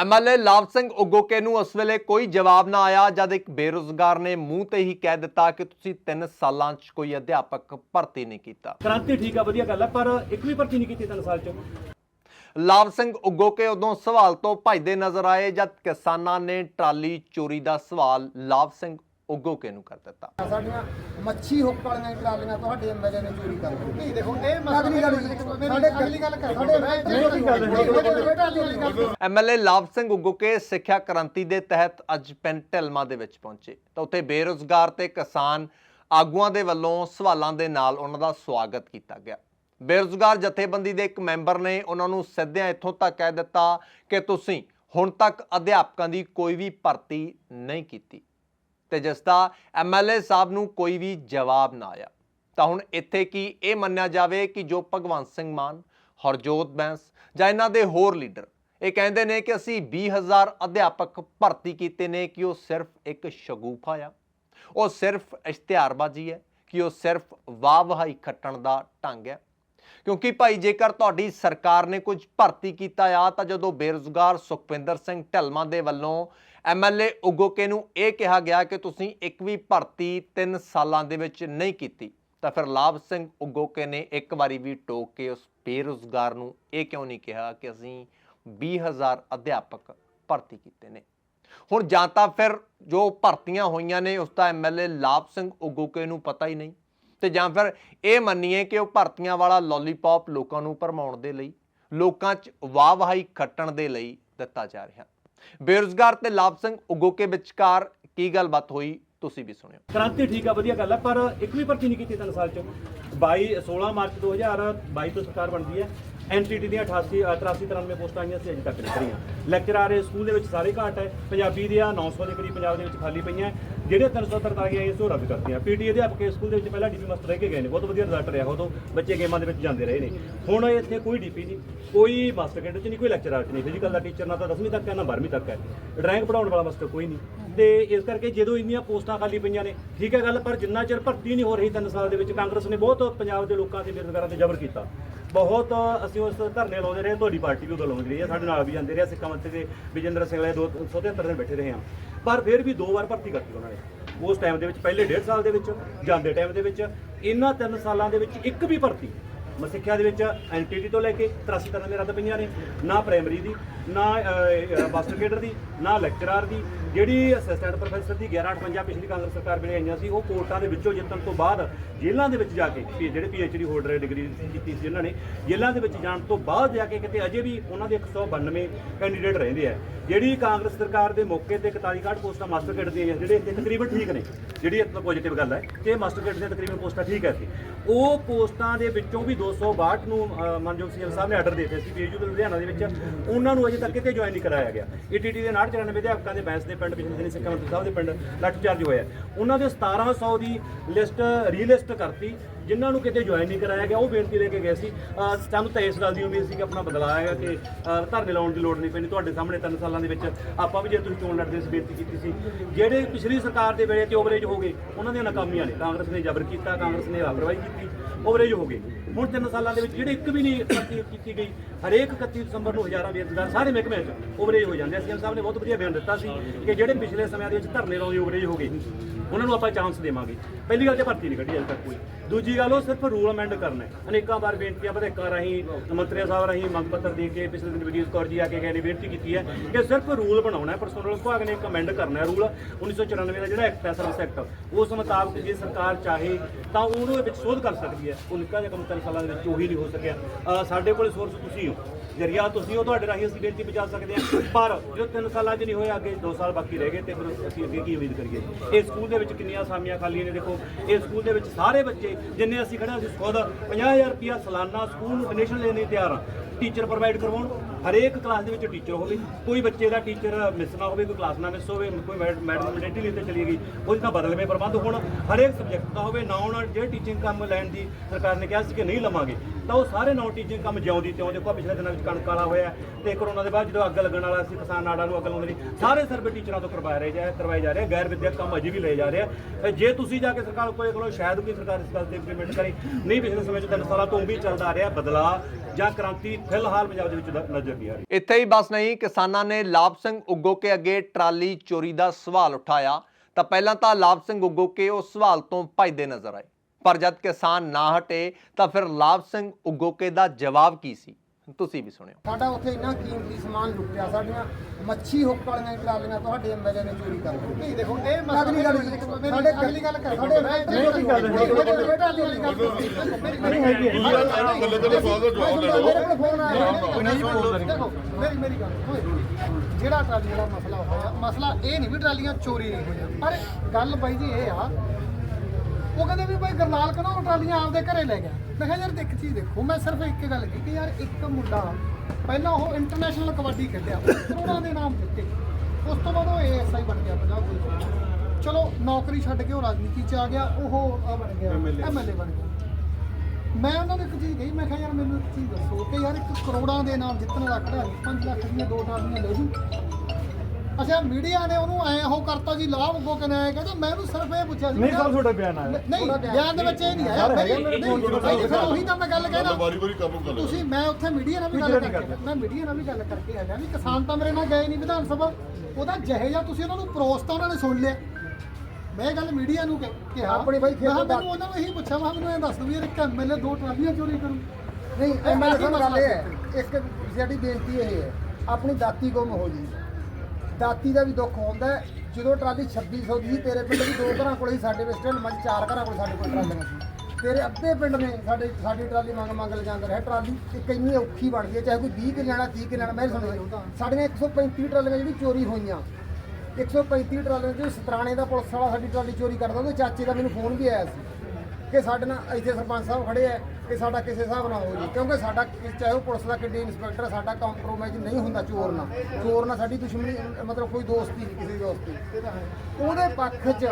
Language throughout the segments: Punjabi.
ਐਮਐਲਏ ਲਾਭ ਸਿੰਘ ਉਗੋਕੇ ਨੂੰ ਉਸ ਵੇਲੇ ਕੋਈ ਜਵਾਬ ਨਾ ਆਇਆ ਜਦ ਇੱਕ ਬੇਰੁਜ਼ਗਾਰ ਨੇ ਮੂੰਹ ਤੇ ਹੀ ਕਹਿ ਦਿੱਤਾ ਕਿ ਤੁਸੀਂ 3 ਸਾਲਾਂ 'ਚ ਕੋਈ ਅਧਿਆਪਕ ਭਰਤੀ ਨਹੀਂ ਕੀਤਾ। ਕ੍ਰਾਂਤੀ ਠੀਕ ਆ ਵਧੀਆ ਗੱਲ ਆ ਪਰ ਇੱਕ ਵੀ ਭਰਤੀ ਨਹੀਂ ਕੀਤੀ ਤਿੰਨ ਸਾਲ ਚ। ਲਾਭ ਸਿੰਘ ਉਗੋਕੇ ਉਦੋਂ ਸਵਾਲ ਤੋਂ ਭੱਜਦੇ ਨਜ਼ਰ ਆਏ ਜਦ ਕਿਸਾਨਾਂ ਨੇ ਟਰਾਲੀ ਚੋਰੀ ਦਾ ਸਵਾਲ ਲਾਭ ਸਿੰਘ ਉਗੋਕੇ ਨੂੰ ਕਰ ਦਿੱਤਾ। ਸਾਡੀਆਂ ਮੱਛੀ ਹੁੱਕ ਵਾਲੀਆਂ ਟਰਾਲੀਆਂ ਤੁਹਾਡੇ ਐਮਐਲਏ ਨੇ ਚੋਰੀ ਕਰ ਲਈ ਨਹੀਂ ਦੇਖੋ ਇਹ ਅਗਲੀ ਗੱਲ ਸਾਡੇ ਅਗਲੀ ਗੱਲ ਕਰ ਸਾਡੇ ਬੇਟਾ ਚੋਰੀ ਕਰ ਐਮਐਲਏ ਲਾਭ ਸਿੰਘ ਉਗੋਕੇ ਸਿੱਖਿਆ ਕ੍ਰਾਂਤੀ ਦੇ ਤਹਿਤ ਅੱਜ ਪਿੰਡ ਢਿਲਮਾ ਦੇ ਵਿੱਚ ਪਹੁੰਚੇ। ਤਾਂ ਉੱਥੇ ਬੇਰੁਜ਼ਗਾਰ ਤੇ ਕਿਸਾਨ ਆਗੂਆਂ ਦੇ ਵੱਲੋਂ ਸਵਾਲਾਂ ਦੇ ਨਾਲ ਉਹਨਾਂ ਦਾ ਸਵਾਗਤ ਕੀਤਾ ਗਿਆ। ਬੇਰੁਜ਼ਗਾਰ ਜਥੇਬੰਦੀ ਦੇ ਇੱਕ ਮੈਂਬਰ ਨੇ ਉਹਨਾਂ ਨੂੰ ਸਿੱਧਿਆਂ ਇੱਥੋਂ ਤੱਕ ਕਹਿ ਦਿੱਤਾ ਕਿ ਤੁਸੀਂ ਹੁਣ ਤੱਕ ਅਧਿਆਪਕਾਂ ਦੀ ਕੋਈ ਵੀ ਭਰਤੀ ਨਹੀਂ ਕੀਤੀ। ਤੇ ਜਿਸ ਦਾ ਐਮਐਲਏ ਸਾਹਿਬ ਨੂੰ ਕੋਈ ਵੀ ਜਵਾਬ ਨਾ ਆਇਆ। ਤਾਂ ਹੁਣ ਇੱਥੇ ਕੀ ਇਹ ਮੰਨਿਆ ਜਾਵੇ ਕਿ ਜੋ ਭਗਵੰਤ ਸਿੰਘ ਮਾਨ, ਹਰਜੋਤ ਬੈਂਸ ਜਾਂ ਇਹਨਾਂ ਦੇ ਹੋਰ ਲੀਡਰ, ਇਹ ਕਹਿੰਦੇ ਨੇ ਕਿ ਅਸੀਂ 20000 ਅਧਿਆਪਕ ਭਰਤੀ ਕੀਤੇ ਨੇ ਕਿ ਉਹ ਸਿਰਫ ਇੱਕ ਸ਼ਗੂਫਾ ਆ। ਉਹ ਸਿਰਫ ਇਸ਼ਤਿਹਾਰਬਾਜ਼ੀ ਹੈ ਕਿ ਉਹ ਸਿਰਫ ਵਾਹ ਵਹਾਈ ਖੱਟਣ ਦਾ ਢੰਗ ਹੈ। ਕਿਉਂਕਿ ਭਾਈ, ਜੇਕਰ ਤੁਹਾਡੀ ਸਰਕਾਰ ਨੇ ਕੁਝ ਭਰਤੀ ਕੀਤਾ ਆ, ਤਾਂ ਜਦੋਂ ਬੇਰੁਜ਼ਗਾਰ ਸੁਖਪਿੰਦਰ ਸਿੰਘ ਢਲਮਾ ਦੇ ਵੱਲੋਂ ਐਮਐਲਏ ਉਗੋਕੇ ਨੂੰ ਇਹ ਕਿਹਾ ਗਿਆ ਕਿ ਤੁਸੀਂ ਇੱਕ ਵੀ ਭਰਤੀ 3 ਸਾਲਾਂ ਦੇ ਵਿੱਚ ਨਹੀਂ ਕੀਤੀ, ਤਾਂ ਫਿਰ ਲਾਭ ਸਿੰਘ ਉਗੋਕੇ ਨੇ ਇੱਕ ਵਾਰੀ ਵੀ ਟੋਕ ਕੇ ਉਸ ਬੇਰੁਜ਼ਗਾਰ ਨੂੰ ਇਹ ਕਿਉਂ ਨਹੀਂ ਕਿਹਾ ਕਿ ਅਸੀਂ 20000 ਅਧਿਆਪਕ ਭਰਤੀ ਕੀਤੇ ਨੇ। ਹੁਣ ਜਾਂ ਤਾਂ ਫਿਰ ਜੋ ਭਰਤੀਆਂ ਹੋਈਆਂ ਨੇ, ਉਸ ਦਾ ਐਮਐਲਏ ਲਾਭ ਸਿੰਘ ਉਗੋਕੇ ਨੂੰ ਪਤਾ ਹੀ ਨਹੀਂ। ਤੇ ਜਾਂ ਫਿਰ ਇਹ ਮੰਨੀਏ ਕਿ ਉਹ ਭਰਤੀਆਂ ਵਾਲਾ ਲੋਲੀਪੌਪ ਲੋਕਾਂ ਨੂੰ ਭਰਮਾਉਣ ਦੇ ਲਈ, ਲੋਕਾਂ 'ਚ ਵਾਹ ਵਾਹੀ ਖੱਟਣ ਦੇ ਲਈ ਦਿੱਤਾ ਜਾ ਰਿਹਾ। ਬੇਰੁਜ਼ਗਾਰ ਤੇ ਲਾਭ ਸਿੰਘ ਉਗੋਕੇ ਵਿਚਕਾਰ ਕੀ ਗੱਲਬਾਤ ਹੋਈ, ਤੁਸੀਂ ਵੀ ਸੁਣਿਓ। ਕ੍ਰਾਂਤੀ ਠੀਕ ਆ, ਵਧੀਆ ਗੱਲ ਆ, ਪਰ ਇੱਕ ਵੀ ਭਰਤੀ ਨਹੀਂ ਕੀਤੀ ਤਿੰਨ ਸਾਲ ਚ। 22 16 ਮਾਰਚ 2022 ਤੋਂ ਸਰਕਾਰ ਬਣਦੀ ਹੈ ਐਨਟੀਟੀ ਦੀਆਂ 88 83 93 ਪੋਸਟਾਂ ਆਈਆਂ ਸੀ, ਅਜੇ ਤੱਕ ਨਹੀਂ ਭਰੀਆਂ ਲੈਕਚਰਾਰ ਇਸ ਸਕੂਲ ਦੇ ਵਿੱਚ ਸਾਰੇ ਘਾਟ ਹੈ, ਪੰਜਾਬੀ ਦੀਆਂ 900 ਦੇ ਕਰੀਬ ਪੰਜਾਬ ਦੇ ਵਿੱਚ ਖਾਲੀ ਪਈਆਂ। ਜਿਹੜੇ 343 ਆਏ ਸੀ ਉਹ ਰੱਦ ਕਰਤੀਆਂ। ਪੀਟੀ ਅਧਿਆਪਕ ਇਸ ਸਕੂਲ ਦੇ ਵਿੱਚ ਪਹਿਲਾਂ ਡੀਪੀ ਮਾਸਟਰ ਰਹਿ ਕੇ ਗਏ ਨੇ। ਬਹੁਤ ਵਧੀਆ ਰਿਜ਼ਲਟ ਰਿਹਾ ਉਦੋਂ। ਬੱਚੇ ਗੇਮਾਂ ਦੇ ਵਿੱਚ ਜਾਂਦੇ ਰਹੇ ਨੇ। ਹੁਣ ਇੱਥੇ ਕੋਈ ਡੀਪੀ ਨਹੀਂ। ਕੋਈ ਮਾਸਟਰ ਕੈਡਰ ਚ ਨਹੀਂ, ਕੋਈ ਲੈਕਚਰਾਰ ਚ ਨਹੀਂ। ਫਿਜ਼ੀਕਲ ਦਾ ਟੀਚਰ ਨਾ ਤਾਂ 10ਵੀਂ ਤੱਕ ਹੈ, ਨਾ 12ਵੀਂ ਤੱਕ ਹੈ। ਡਰਾਇੰਗ ਪੜਾਉਣ ਵਾਲਾ ਮਾਸਟਰ ਕੋਈ ਨਹੀਂ। ਤੇ ਇਸ ਕਰਕੇ ਜਦੋਂ ਇੰਨੀਆਂ ਪੋਸਟਾਂ ਖਾਲੀ ਪਈਆਂ ਨੇ, ਠੀਕ ਹੈ ਗੱਲ, ਪਰ ਜਿੰਨਾ ਚਿਰ ਭਰਤੀ ਨਹੀਂ ਹੋ ਰਹੀ ਤਿੰਨ ਸਾਲ ਦੇ ਵਿੱਚ, ਕਾਂਗਰਸ ਨੇ ਬਹੁਤ ਪੰਜਾਬ ਦੇ ਲੋਕਾਂ ਤੇ ਬੇਰੁਜ਼ਗਾਰਾਂ ਤੇ ਜ਼ਬਰ ਕੀਤਾ। ਬਹੁਤ ਅਸੀਂ ਉਸ ਧਰਨੇ ਲਾਉਂਦੇ ਰਹੇ, ਤੁਹਾਡੀ ਪਾਰਟੀ ਵੀ ਉਦੋਂ ਲਾਉਂਦੀ ਰਹੀ ਹੈ ਸਾਡੇ ਨਾਲ ਵੀ ਜਾਂਦੇ ਰਹੇ ਸਿੱਖਾਂ ਮੰਤਰੀ ਦੇ ਵਿਜੇਂਦਰ ਸਿੰਘ ਵਾਲੇ 273 ਦਿਨ ਬੈਠੇ ਰਹੇ ਹਾਂ ਪਰ ਫਿਰ ਵੀ ਦੋ ਵਾਰ ਭਰਤੀ ਕਰਤੀ ਉਹਨਾਂ ਨੇ। ਉਸ ਟਾਈਮ ਦੇ ਵਿੱਚ, ਪਹਿਲੇ ਡੇਢ ਸਾਲ ਦੇ ਵਿੱਚ, ਜਾਂਦੇ ਟਾਈਮ ਦੇ ਵਿੱਚ, ਇਹਨਾਂ ਤਿੰਨ ਸਾਲਾਂ ਦੇ ਵਿੱਚ ਇੱਕ ਵੀ ਭਰਤੀ ਸਿੱਖਿਆ ਦੇ ਵਿੱਚ ਐਨਟੀਟੀ ਤੋਂ ਲੈ ਕੇ 83 ਤਰ੍ਹਾਂ ਦੇ ਰੱਦ ਪਈਆਂ ਨੇ। ਨਾ ਪ੍ਰਾਇਮਰੀ ਦੀ, ਨਾ ਮਾਸਟਰ ਕੇਡਰ ਦੀ, ਨਾ ਲੈਕਚਰਾਰ ਦੀ। ਜਿਹੜੀ ਅਸਿਸਟੈਂਟ ਪ੍ਰੋਫੈਸਰ ਦੀ 1158 ਪਿਛਲੀ ਕਾਂਗਰਸ ਸਰਕਾਰ ਵੇਲੇ ਆਈਆਂ ਸੀ, ਉਹ ਕੋਰਟਾਂ ਦੇ ਵਿੱਚੋਂ ਜਿੱਤਣ ਤੋਂ ਬਾਅਦ ਜੇਲ੍ਹਾਂ ਦੇ ਵਿੱਚ ਜਾ ਕੇ ਪੀ- ਜਿਹੜੇ ਪੀਐਚਡੀ ਹੋਲਡਰ ਡਿਗਰੀ ਕੀਤੀ ਸੀ ਜਿਨ੍ਹਾਂ ਨੇ, ਜੇਲ੍ਹਾਂ ਦੇ ਵਿੱਚ ਜਾਣ ਤੋਂ ਬਾਅਦ ਜਾ ਕੇ ਕਿਤੇ ਅਜੇ ਵੀ ਉਹਨਾਂ ਦੇ 192 ਕੈਂਡੀਡੇਟ ਰਹਿੰਦੇ ਆ। ਜਿਹੜੀ ਕਾਂਗਰਸ ਸਰਕਾਰ ਦੇ ਮੌਕੇ ਤੇ 41 ਪੋਸਟਾਂ ਮਾਸਟਰ ਕੇਡਰ ਦੀਆਂ ਜਿਹੜੇ ਇੱਥੇ ਤਕਰੀਬਨ ਠੀਕ ਨੇ, ਜਿਹੜੀ ਇੱਕ ਪੋਜ਼ਿਟਿਵ ਗੱਲ ਹੈ ਕਿ ਮਾਸਟਰ ਕੇਡਰ ਦੀਆਂ ਤਕਰੀਬਨ ਪੋਸਟਾਂ ਠੀਕ ਹੈ ਇੱਥੇ। ਉਹ ਪੋਸਟਾਂ ਦੇ ਵਿੱਚੋਂ ਵੀ ਦੋ 262 ਨੂੰ ਅ, ਸਿੰਘ ਸਾਹਿਬ ਨੇ ਆਰਡਰ ਦੇ ਦਿੱਤੇ ਸੀ ਪੀਯੂ ਦੇ ਲੁਧਿਆਣਾ ਦੇ ਵਿੱਚ। ਉਹਨਾਂ ਨੂੰ ਅਜੇ ਤੱਕ ਕਿਤੇ ਜੁਆਇਨ ਨਹੀਂ ਕਰਾਇਆ ਗਿਆ। ਈਟੀਟੀ ਦੇ 994 ਅਧਿਆਪਕਾਂ ਦੇ ਬੈਂਸ ਦੇ ਪਿੰਡ ਪਿਛਲੇ ਦਿਨ ਸਿੱਖਿਆ ਮੰਤਰੀ ਸਾਹਿਬ ਦੇ ਪਿੰਡ ਲੱਠ ਚਾਰਜ ਹੋਇਆ। ਉਹਨਾਂ ਦੇ 1700 ਦੀ ਲਿਸਟ ਰੀਲਿਸਟ ਕਰਤੀ ਜਿਨ੍ਹਾਂ ਨੂੰ ਕਿਤੇ ਜੁਆਇਨ ਨਹੀਂ ਕਰਾਇਆ ਗਿਆ ਉਹ ਬੇਨਤੀ ਲੈ ਕੇ ਗਏ ਸੀ। ਸਾਨੂੰ ਤਾਂ ਇਸ ਗੱਲ ਦੀ ਉਮੀਦ ਸੀ ਕਿ ਆਪਣਾ ਬਦਲਾਅ ਆਏਗਾ ਕਿ ਧਰਨੇ ਲਾਉਣ ਦੀ ਲੋੜ ਨਹੀਂ ਪੈਣੀ। ਤੁਹਾਡੇ ਸਾਹਮਣੇ ਤਿੰਨ ਸਾਲਾਂ ਦੇ ਵਿੱਚ ਆਪਾਂ ਵੀ ਜੇ ਤੁਸੀਂ ਚੋਣ ਲੜਦੇ ਸੀ ਬੇਨਤੀ ਕੀਤੀ ਸੀ। ਜਿਹੜੇ ਪਿਛਲੀ ਸਰਕਾਰ ਦੇ ਵੇਲੇ ਤੇ ਓਵਰੇਜ ਹੋ ਗਏ ਉਹਨਾਂ ਦੀਆਂ ਨਾਕਾਮੀਆਂ ਨੇ। ਕਾਂਗਰਸ ਨੇ ਜ਼ਬਰ ਕੀਤਾ ਕਾਂਗਰਸ ਨੇ ਲਾਪਰਵਾਹੀ ਕੀਤੀ ਓਵਰੇਜ ਹੋ ਗਏ। ਹੁਣ ਤਿੰਨ ਸਾਲਾਂ ਦੇ ਵਿੱਚ ਜਿਹੜੇ ਇੱਕ ਵੀ ਨਹੀਂ ਭਰਤੀ ਕੀਤੀ ਗਈ, ਹਰੇਕ 31 ਦਸੰਬਰ ਨੂੰ ਹਜ਼ਾਰਾਂ ਬੇਰੁਜ਼ਗਾਰ ਸਾਰੇ ਮਹਿਕਮਿਆਂ 'ਚ ਓਵਰੇਜ ਹੋ ਜਾਂਦੇ ਆ। ਸੀਐਮ ਸਾਹਿਬ ਨੇ ਬਹੁਤ ਵਧੀਆ ਬਿਆਨ ਦਿੱਤਾ ਸੀ ਕਿ ਜਿਹੜੇ ਪਿਛਲੇ ਸਮਿਆਂ ਦੇ ਵਿੱਚ ਧਰਨੇ ਲਾਉਂਦੇ ਓਵਰੇਜ ਹੋ ਗਏ ਉਹਨਾਂ ਨੂੰ ਆਪਾਂ ਚਾਂਸ ਦੇਵਾਂਗੇ। ਪਹਿਲੀ ਗੱਲ ਤੇ ਭਰਤੀ ਨਹੀਂ ਕੱਢੀ ਅਜੇ ਤੱਕ ਕੋਈ। ਦੂਜੀ ਗੱਲ, ਉਹ ਸਿਰਫ ਰੂਲ ਅਮੈਂਡ ਕਰਨਾ ਹੈ। ਅਨੇਕਾਂ ਵਾਰ ਬੇਨਤੀਆਂ ਵਿਧਾਇਕਾਂ ਰਾਹੀਂ, ਮੰਤਰੀਆਂ ਸਾਹਿਬ ਰਾਹੀਂ ਮੰਗ ਪੱਤਰ ਦੇ ਕੇ ਪਿਛਲੇ ਦਿਨ ਵਿਜੀਤ ਕੌਰ ਜੀ ਆ ਕੇ ਗਏ ਨੇ, ਬੇਨਤੀ ਕੀਤੀ ਹੈ ਕਿ ਸਿਰਫ ਰੂਲ ਬਣਾਉਣਾ ਹੈ। ਪਰਸਨਲ ਵਿਭਾਗ ਨੇ ਇੱਕ ਅਮੈਂਡ ਕਰਨਾ ਹੈ ਰੂਲ 1994 ਦਾ ਜਿਹੜਾ ਐਕਟ ਹੈ ਸਰਵਿਸ ਐਕਟ ਉਸ ਮੁਤਾਬਕ ਜੇ ਸਰਕਾਰ ਚਾਹੇ ਤਾਂ ਉਹਦੇ ਵਿੱਚ ਸੋਧ ਕਰ ਸਕਦੀ ਹੈ। ਉਹ ਨਿੱਕਾ ਜਿਹਾ ਕੰਮ ਤਿੰਨ ਸਾਲਾਂ ਦੇ ਵਿੱਚ ਉਹੀ ਨਹੀਂ ਹੋ ਸਕਿਆ। ਸਾਡੇ ਕੋਲ ਸੋਰਸ ਤੁਸੀਂ ਹੋ। ਜਰੀਆ ਤੁਸੀਂ ਹੋ ਤੁਹਾਡੇ ਰਾਹੀਂ ਅਸੀਂ ਬੇਨਤੀ ਪਹੁੰਚਾ ਸਕਦੇ ਹਾਂ। ਪਰ ਜੋ ਤਿੰਨ ਸਾਲਾਂ 'ਚ ਨਹੀਂ ਹੋਇਆ ਅੱਗੇ 2 ਸਾਲ ਬਾਕੀ ਰਹਿ ਗਏ ਤੇ ਫਿਰ ਅਸੀਂ ਅੱਗੇ ਕੀ ਉਮੀਦ ਕਰੀਏ? ਇਹ ਸਕੂਲ ਦੇ ਵਿੱਚ ਕਿੰਨੀਆਂ ਅਸਾਮੀਆਂ ਖਾਲੀਆਂ ਨੇ ਦੇਖੋ। ਇਸ ਸਕੂਲ ਦੇ ਵਿੱਚ ਸਾਰੇ ਬੱਚੇ ਜਿੰਨੇ ਅਸੀਂ ਖੜੇ ਹਾਂ, ਅਸੀਂ ਖੁਦ 50000 ਰੁਪਿਆ ਸਾਲਾਨਾ ਸਕੂਲ ਨੂੰ ਡੋਨੇਸ਼ਨ ਲੈਣ ਲਈ ਤਿਆਰ ਹਾਂ। ਟੀਚਰ ਪ੍ਰੋਵਾਈਡ ਕਰਵਾਉਣ ਹਰੇਕ ਕਲਾਸ ਦੇ ਵਿੱਚ ਟੀਚਰ ਹੋਵੇ, ਕੋਈ ਬੱਚੇ ਦਾ ਟੀਚਰ ਮਿਸ ਨਾ ਹੋਵੇ, ਕੋਈ ਕਲਾਸ ਨਾ ਮਿਸ ਹੋਵੇ, ਕੋਈ ਮੈਡ- ਮੈਡਮ ਮਿਲਟਰੀ ਲਈ ਤੇ ਚਲੀ ਗਈ, ਉਹਦੇ ਨਾਲ ਬਦਲਵੇਂ ਪ੍ਰਬੰਧ। ਹੋਣ ਹਰੇਕ ਸਬਜੈਕਟ ਦਾ ਹੋਵੇ, ਨਾ ਉਹਨਾਂ ਜਿਹੜੇ ਟੀਚਿੰਗ ਕੰਮ ਲੈਣ ਦੀ ਸਰਕਾਰ ਨੇ ਕਿਹਾ ਸੀ ਕਿ ਨਹੀਂ ਲਵਾਂਗੇ, ਤਾਂ ਉਹ ਸਾਰੇ ਨੌਨ ਟੀਚਿੰਗ ਕੰਮ ਜਿਉਂਦੀ ਤਿਉਂ ਦੇਖੋ ਪਿਛਲੇ ਦਿਨਾਂ ਵਿੱਚ ਕਣਕ ਵਾਲਾ ਹੋਇਆ ਤੇ ਕਰੋਨਾ ਦੇ ਬਾਅਦ ਜਦੋਂ ਅੱਗ ਲੱਗਣ ਵਾਲਾ ਸੀ, ਕਿਸਾਨ ਨਾੜਾਂ ਨੂੰ ਅੱਗ ਲਾਉਣ ਨੇ ਸਾਰੇ ਸਰਵੇ ਟੀਚਰਾਂ ਤੋਂ ਕਰਵਾਏ ਰਹੇ ਜਾ, ਕਰਵਾਏ ਜਾ ਰਹੇ ਗੈਰ ਵਿਦਿਅਕ ਕੰਮ ਅਜੇ ਵੀ ਲਏ ਜਾ ਰਹੇ ਆ। ਜੇ ਤੁਸੀਂ ਜਾ ਕੇ ਸਰਕਾਰ ਕੋਲੇ ਕੋਲੋਂ ਸ਼ਾਇਦ ਕੋਈ ਸਰਕਾਰ ਇਸ ਗੱਲ ਤੇ ਇੰਪਲੀਮੈਂਟ ਕਰੇ। ਨਹੀਂ, ਪਿਛਲੇ ਸਮੇਂ 'ਚ ਤਿੰਨ ਸਾਲਾਂ ਤੋਂ ਵੀ ਚੱਲਦਾ ਆ ਰਿਹਾ ਬਦਲਾਅ ਜਾਂ ਕ੍ਰਾਂਤੀ ਫਿਲਹਾਲ ਪੰਜਾਬ ਦੇ ਵਿੱਚ ਨਜ਼ਰ ਇੱਥੇ ਹੀ ਬਸ ਨਹੀਂ, ਕਿਸਾਨਾਂ ਨੇ ਲਾਭ ਸਿੰਘ ਉਗੋਕੇ ਅੱਗੇ ਟਰਾਲੀ ਚੋਰੀ ਦਾ ਸਵਾਲ ਉਠਾਇਆ। ਤਾਂ ਪਹਿਲਾਂ ਤਾਂ ਲਾਭ ਸਿੰਘ ਉਗੋਕੇ ਉਹ ਸਵਾਲ ਤੋਂ ਭੱਜਦੇ ਨਜ਼ਰ ਆਏ। ਪਰ ਜਦ ਕਿਸਾਨ ਨਾ ਹਟੇ, ਤਾਂ ਫਿਰ ਲਾਭ ਸਿੰਘ ਉਗੋਕੇ ਦਾ ਜਵਾਬ ਕੀ ਸੀ? ਤੁਸੀਂ ਵੀ ਸੁਣਿਓ ਸਾਡਾ ਉੱਥੇ ਇੰਨਾ ਕੀਮਤੀ ਸਮਾਨ ਲੁੱਟਿਆ ਸਾਡੀਆਂ ਮੱਛੀ ਹੁੱਕ ਵਾਲੀਆਂ ਟਰਾਲੀਆਂ ਤੁਹਾਡੇ ਐਮਐਲਏ ਨੇ ਚੋਰੀ ਕਰ ਨਹੀਂ ਦੇਖੋ ਇਹ ਅਗਲੀ ਗੱਲ ਸਾਡੇ ਅਗਲੀ ਗੱਲ ਕਰ ਸਾਡੇ ਨਹੀਂ ਗੱਲ ਨਹੀਂ ਹੈਗੀ ਹੈ। ਮੇਰੇ ਕੋਲ ਫੋਨ ਆਇਆ ਦੇਖੋ ਮੇਰੀ ਮੇਰੀ ਗੱਲ ਜਿਹੜਾ ਟਰਾਲੀ ਦਾ ਮਸਲਾ ਹੋਇਆ ਮਸਲਾ ਇਹ ਨਹੀਂ ਵੀ ਟਰਾਲੀਆਂ ਚੋਰੀ ਨਹੀਂ ਹੋਈਆਂ ਪਰ ਗੱਲ ਬਾਈ ਜੀ ਇਹ ਆ ਉਹ ਕਹਿੰਦੇ ਵੀ ਭਾਈ ਗਰਨਾਲ ਕਹਿੰਦਾ ਉਹ ਟਰਾਲੀਆਂ ਆਪਦੇ ਘਰੇ ਲੈ ਗਿਆ। ਮੈਂ ਕਿਹਾ ਯਾਰ ਇੱਕ ਚੀਜ਼ ਦੇਖੋ ਮੈਂ ਸਿਰਫ ਇੱਕ ਗੱਲ ਕੀਤੀ ਕਿ ਯਾਰ ਇੱਕ ਮੁੰਡਾ ਪਹਿਲਾਂ ਉਹ ਇੰਟਰਨੈਸ਼ਨਲ ਕਬੱਡੀ ਖੇਡਿਆ ਕਰੋੜਾਂ ਦੇ ਨਾਮ ਦਿੱਤੇ। ਉਸ ਤੋਂ ਬਾਅਦ ਉਹ ਏਐਸਆਈ ਬਣ ਗਿਆ ਪੰਜਾਬ ਪੁਲਿਸ ਵਿੱਚ। ਚਲੋ ਨੌਕਰੀ ਛੱਡ ਕੇ ਉਹ ਰਾਜਨੀਤੀ 'ਚ ਆ ਗਿਆ ਉਹ ਆ ਬਣ ਗਿਆ MLA ਐਮਐਲਏ ਬਣ ਗਿਆ। ਮੈਂ ਉਹਨਾਂ ਨੂੰ ਇੱਕ ਚੀਜ਼ ਕਹੀ ਮੈਂ ਕਿਹਾ ਯਾਰ ਮੈਨੂੰ ਇੱਕ ਚੀਜ਼ ਦੱਸੋ ਕਿ ਯਾਰ ਇੱਕ ਕਰੋੜਾਂ ਦੇ ਨਾਮ ਜਿੱਤਣ ਦਾ ਖਿਡਾਰੀ 5 ਲੱਖ ਦੀਆਂ ਦੋ ਟਰਾਲੀਆਂ ਲੈ ਜੂ। ਅੱਛਾ ਮੀਡੀਆ ਨੇ ਉਹਨੂੰ ਐ ਉਹ ਕਰਤਾ ਜੀ ਲਾਭ ਅੱਗੋਂ ਕਿਨੇ ਆਇਆ ਕਹਿੰਦਾ ਮੈਂ ਉਹਨੂੰ ਸਿਰਫ ਇਹ ਪੁੱਛਿਆ ਸੀ ਨਹੀਂ ਸਰ ਤੁਹਾਡਾ ਬਿਆਨ ਆਇਆ। ਨਹੀਂ ਬਿਆਨ ਦੇ ਵਿੱਚ ਇਹ ਨਹੀਂ ਆਇਆ। ਮੇਰੀ- ਫਿਰ ਉਹੀ ਤਾਂ ਮੈਂ ਗੱਲ ਕਹਿਣਾ ਵਾਰੀ ਵਾਰੀ ਕਰ ਲਓ ਗੱਲ ਤੁਸੀਂ ਮੈਂ ਉੱਥੇ ਮੀਡੀਆ ਨਾਲ ਵੀ ਗੱਲ ਦੀ ਕਰਕੇ। ਮੈਂ ਮੀਡੀਆ ਨਾਲ ਵੀ ਗੱਲ ਕਰਕੇ ਆਇਆ ਵੀ ਕਿਸਾਨ ਤਾਂ ਮੇਰੇ ਨਾਲ ਗਏ ਨਹੀਂ ਵਿਧਾਨ ਸਭਾ। ਉਹਦਾ ਜਿਹੇ ਜਿਹਾ ਤੁਸੀਂ ਉਹਨਾਂ ਨੂੰ ਪਰੋਸਤਾ ਉਹਨਾਂ ਨੇ ਸੁਣ ਲਿਆ। ਮੈਂ ਗੱਲ ਮੀਡੀਆ ਨੂੰ ਕਿ- ਕਿਹਾ। ਆਪਣੀ ਬਾਈ ਖੇਤ ਦਾ- ਮੈਨੂੰ ਉਹਨਾਂ ਨੂੰ ਇਹੀ ਪੁੱਛਿਆ ਮੈਂ ਮੈਨੂੰ ਇਹ ਦੱਸ ਦਿਓ ਵੀ ਇੱਕ ਐਮਐਲਏ ਦੋ ਟਰਾਲੀਆਂ ਚੋਰੀ ਕਰੂ। ਨਹੀਂ ਐਮਐਲਏ ਸਾਹਿਬ ਗੱਲ ਮਸਲਾ ਇਹ ਹੈ। ਇੱਕ ਸਾਡੀ ਬੇਨਤੀ ਇਹ ਹੈ ਆਪਣੀ ਦਾਤੀ ਗੁੰਮ ਹੋ ਗਈ ਦਾਤੀ ਦਾ ਵੀ ਦੁੱਖ ਹੁੰਦਾ ਹੈ। ਜਦੋਂ ਟਰਾਲੀ 2600 ਦੀ ਸੀ, ਤੇਰੇ ਪਿੰਡ ਵੀ ਦੋ ਘਰਾਂ ਕੋਲ ਹੀ ਸਾਡੇ ਵੈਸਟਰਨ ਮੱਝ ਚਾਰ ਘਰਾਂ ਕੋਲ ਸਾਡੇ ਕੋਲ ਟਰਾਲੀਆਂ ਸੀ। ਤੇਰੇ ਅੱਧੇ ਪਿੰਡ ਨੇ ਸਾਡੇ ਸਾਡੀ ਟਰਾਲੀ ਮੰਗ ਮੰਗ ਲੈ ਜਾਂਦਾ ਰਿਹਾ ਟਰਾਲੀ ਇੱਕ ਇੰਨੀ ਔਖੀ ਬਣ ਗਈ ਹੈ, ਚਾਹੇ ਕੋਈ 20 ਕਿ ਲੈਣਾ 30 ਕਿ ਲੈਣਾ ਮੈਂ ਸੁਣਿਆ ਸਾਡੀਆਂ 135 ਟਰਾਲੀਆਂ ਜਿਹੜੀ ਚੋਰੀ ਹੋਈਆਂ। 135 ਟਰਾਲੀਆਂ ਦੇ ਸਤਰਾਣੇ ਦਾ ਪੁਲਿਸ ਵਾਲਾ ਸਾਡੀ ਟਰਾਲੀ ਚੋਰੀ ਕਰਦਾ ਉਹਦੇ ਚਾਚੇ ਦਾ ਮੈਨੂੰ ਫੋਨ ਵੀ ਆਇਆ ਸੀ। ਕਿ ਸਾਡੇ ਨਾਲ ਇੱਥੇ ਸਰਪੰਚ ਸਾਹਿਬ ਖੜੇ ਆ ਕਿ ਸਾਡਾ ਕਿਸੇ ਹਿਸਾਬ ਨਾਲ ਹੋ ਜੀ। ਕਿਉਂਕਿ ਸਾਡਾ ਚਾਹੇ ਉਹ ਪੁਲਿਸ ਦਾ ਕਿੱਡੀ ਇੰਸਪੈਕਟਰ ਆ, ਸਾਡਾ ਕੰਪਰੋਮਾਈਜ਼ ਨਹੀਂ ਹੁੰਦਾ ਚੋਰ ਨਾਲ। ਚੋਰ ਨਾਲ ਸਾਡੀ ਦੁਸ਼ਮਣੀ ਮਤਲਬ ਕੋਈ ਦੋਸਤੀ ਨਹੀਂ ਕਿਸੇ ਦੀ ਦੋਸਤੀ ਉਹਦੇ ਪੱਖ 'ਚ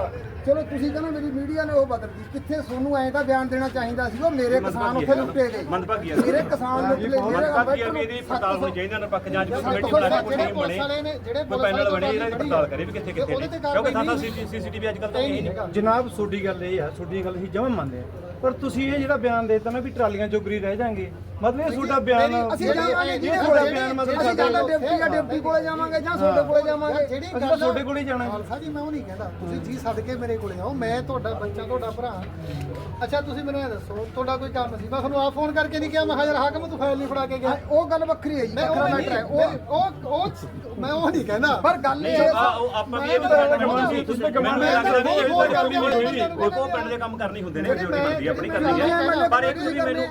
ਚਲੋ ਤੁਸੀਂ ਕਹਿੰਦੇ ਮੇਰੀ ਮੀਡੀਆ ਨੇ ਉਹ ਬਦਲਦੀ ਕਿੱਥੇ ਸੋਨੂੰ ਐਂ ਤਾਂ ਬਿਆਨ ਦੇਣਾ ਚਾਹੀਦਾ ਸੀ ਉਹ ਮੇਰੇ ਕਿਸਾਨ ਉੱਥੇ ਲੁੱਟੇ ਗਏ। ਮੇਰੇ ਕਿਸਾਨ ਲੁੱਟ ਲਏ ਮੇਰੇ ਮੰਦਭਾਗੀ ਆ ਵੀ ਇਹਦੀ ਪੜਤਾਲ ਹੋਣੀ ਚਾਹੀਦੀ ਹੈ ਨਿਰਪੱਖ ਜਾਂਚ ਦੀ ਕਮੇਟੀ ਬਣਾ ਕੇ ਕੋਈ ਟੀਮ ਬਣੇ। ਕੋਈ ਪੈਨਲ ਬਣੇ ਇਹਨਾਂ ਦੀ ਪੜਤਾਲ ਕਰੇ ਵੀ ਕਿੱਥੇ ਕਿੱਥੇ ਨੇ ਕਿਉਂਕਿ ਸਾਡਾ ਸੀਸੀਟੀਵੀ ਅੱਜ ਕੱਲ ਤਾਂ ਇਹ ਨਹੀਂ। ਜਨਾਬ ਤੁਹਾਡੀ ਗੱਲ ਇਹ ਆ ਤੁਹਾਡੀ ਗੱਲ ਅਸੀਂ ਜਮਾਂ ਮੰਨਦੇ ਆ। ਪਰ ਤੁਸੀਂ ਇਹ ਜਿਹੜਾ ਬਿਆਨ ਦੇਤਾ ਨਾ ਵੀ ਟਰਾਲੀਆਂ ਜੋਗਰੀ ਰਹਿ ਜਾਣਗੇ ਮਤਲਬ ਇਹ ਤੁਹਾਡਾ ਬਿਆਨ ਅਸੀਂ ਜਾਵਾਂਗੇ ਇਹ ਤੁਹਾਡਾ ਬਿਆਨ ਮਤਲਬ ਅਸੀਂ ਸਾਡਾ ਜਾਂ ਡਿਪਟੀ ਜਾਂ ਡਿਪਟੀ ਕੋਲੇ ਜਾਵਾਂਗੇ ਜਾਂ ਤੁਹਾਡੇ ਕੋਲੇ ਜਾਵਾਂਗੇ। ਜਿਹੜੀ ਅਸੀਂ ਗੱਲ ਤੁਹਾਡੇ ਕੋਲ ਹੀ ਜਾਣਾ ਹੈ। ਖਾਲਸਾ ਜੀ ਮੈਂ ਉਹ ਨਹੀਂ ਕਹਿੰਦਾ। ਤੁਸੀਂ ਜੀ ਸੱਦ ਕੇ ਮੇਰੇ ਕੋਲੇ ਆਓ ਮੈਂ ਤੁਹਾਡਾ ਬੱਚਾ ਤੁਹਾਡਾ ਭਰਾ। ਅੱਛਾ ਤੁਸੀਂ ਮੈਨੂੰ ਇਹ ਦੱਸੋ ਤੁਹਾਡਾ ਕੋਈ ਕੰਮ ਸੀ? ਮੈਂ ਤੁਹਾਨੂੰ ਆ ਫੋਨ ਕਰਕੇ ਨਹੀਂ ਕਿਹਾ ਮੈਂ ਕਿਹਾ ਯਾਰ ਹਾਕਮ ਤੂੰ ਫਾਈਲ ਨਹੀਂ ਫੜਾ ਕੇ ਗਿਆ। ਉਹ ਗੱਲ ਵੱਖਰੀ ਹੈ ਜੀ ਮੈਂ ਉਹ ਵੱਖਰਾ ਨਹੀਂ ਮੈਟਰ ਹੈ। ਉਹ ਉਹ ਉਹ ਮੈਂ ਉਹ ਨਹੀਂ ਕਹਿੰਦਾ। ਪਰ ਗੱਲ ਇਹ ਆ ਹੈ ਉਹ ਆਪਾਂ ਵੀ ਇਹ ਵੀ ਕਰਨਾ ਚਾਹੁੰਦੇ ਸੀ ਤੁਸੀਂ ਕਮਾਂਡ ਗੱਲ ਨਹੀਂ ਹੋਈ ਉਹ ਪਿੰਡ ਦੇ ਕੰਮ ਕਰਨੇ ਹੁੰਦੇ ਨੇ ਜਿਹੜੀ ਬਣਦੀ ਆਪਣੀ ਕਰਨੀ ਹੈ। ਪਰ ਇੱਕ ਵੀ ਮੈਨੂੰ